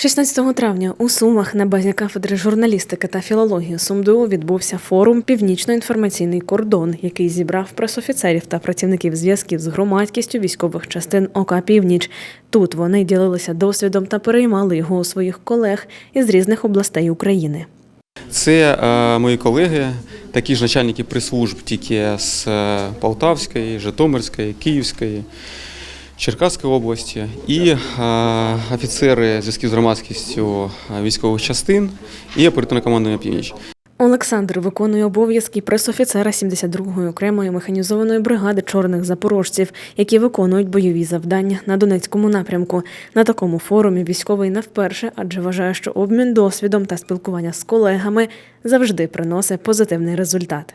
16 травня у Сумах на базі кафедри журналістики та філології СумДУ відбувся форум Північно-інформаційний кордон, який зібрав пресофіцерів та працівників зв'язків з громадськістю військових частин ОК Північ. Тут вони ділилися досвідом та переймали його у своїх колег із різних областей України. Це е, мої колеги, такі ж начальники прес-служб, тільки з е, Полтавської, Житомирської, Київської, Черкаської області, і офіцери зв'язків з громадськістю військових частин і оперативне командування «Північ». Олександр виконує обов'язки пресофіцера 72-ї окремої механізованої бригади чорних запорожців, які виконують бойові завдання на Донецькому напрямку. На такому форумі військовий не вперше, адже вважає, що обмін досвідом та спілкування з колегами завжди приносить позитивний результат.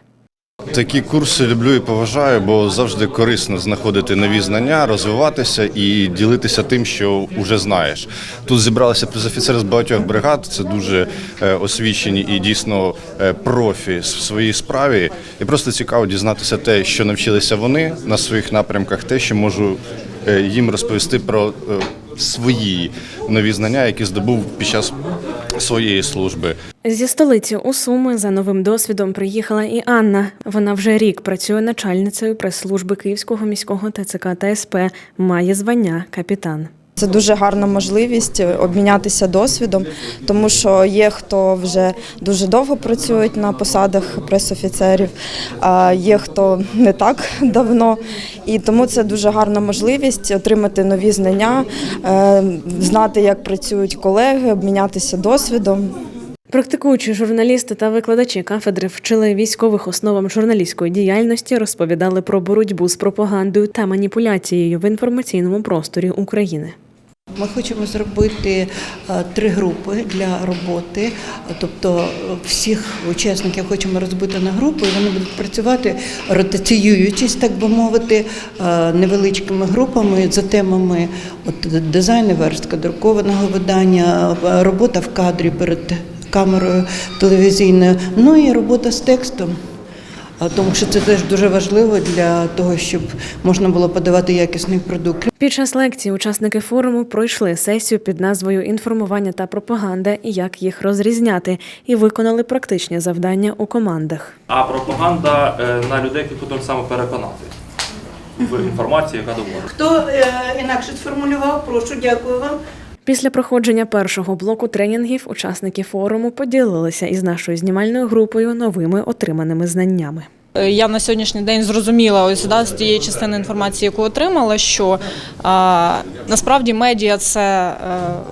Такі курси люблю і поважаю, бо завжди корисно знаходити нові знання, розвиватися і ділитися тим, що вже знаєш. Тут зібралися призофіцери з багатьох бригад. Це дуже е, освічені і дійсно е, профі в своїй справі. І просто цікаво дізнатися те, що навчилися вони на своїх напрямках, те, що можу е, їм розповісти про свої нові знання, які здобув під час своєї служби. Зі столиці у Суми за новим досвідом приїхала і Анна. Вона вже рік працює начальницею прес-служби Київського міського ТЦК та СП, має звання капітан. Це дуже гарна можливість обмінятися досвідом, тому що є хто вже дуже довго працюють на посадах пресофіцерів, а є хто не так давно. І тому це дуже гарна можливість отримати нові знання, е, знати, як працюють колеги, обмінятися досвідом. Практикуючі журналісти та викладачі кафедри вчили військових основам журналістської діяльності, розповідали про боротьбу з пропагандою та маніпуляцією в інформаційному просторі України. Ми хочемо зробити е, три групи для роботи, тобто е, всіх учасників хочемо розбити на групи, і вони будуть працювати ротаціюючись, так би мовити, е, невеличкими групами. За темами от, дизайн і верстка друкованого видання, робота в кадрі перед камерою телевізійною, ну і робота з текстом. А Тому що це теж дуже важливо для того, щоб можна було подавати якісний продукт. Під час лекції учасники форуму пройшли сесію під назвою Інформування та пропаганда і як їх розрізняти, і виконали практичні завдання у командах. А пропаганда е, на людей, які потім саме переконати в інформації, яка доводить. Хто е, інакше сформулював, прошу, дякую вам. Після проходження першого блоку тренінгів учасники форуму поділилися із нашою знімальною групою новими отриманими знаннями. Е, Я на сьогоднішній день зрозуміла ось да, з тієї частини інформації, яку отримала, що а, насправді медіа це е,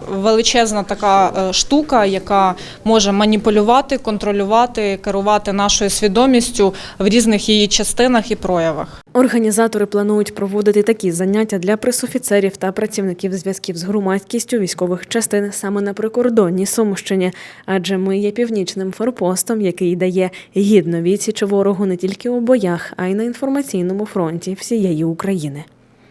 величезна така е, штука, яка може маніпулювати, контролювати, керувати нашою свідомістю в різних її частинах і проявах. Організатори планують проводити такі заняття для пресофіцерів та працівників зв'язків з громадськістю військових частин саме на прикордонній Сумщині, адже ми є північним форпостом, який дає гідно відсіч ворогу не тільки у боях, а й на інформаційному фронті всієї України.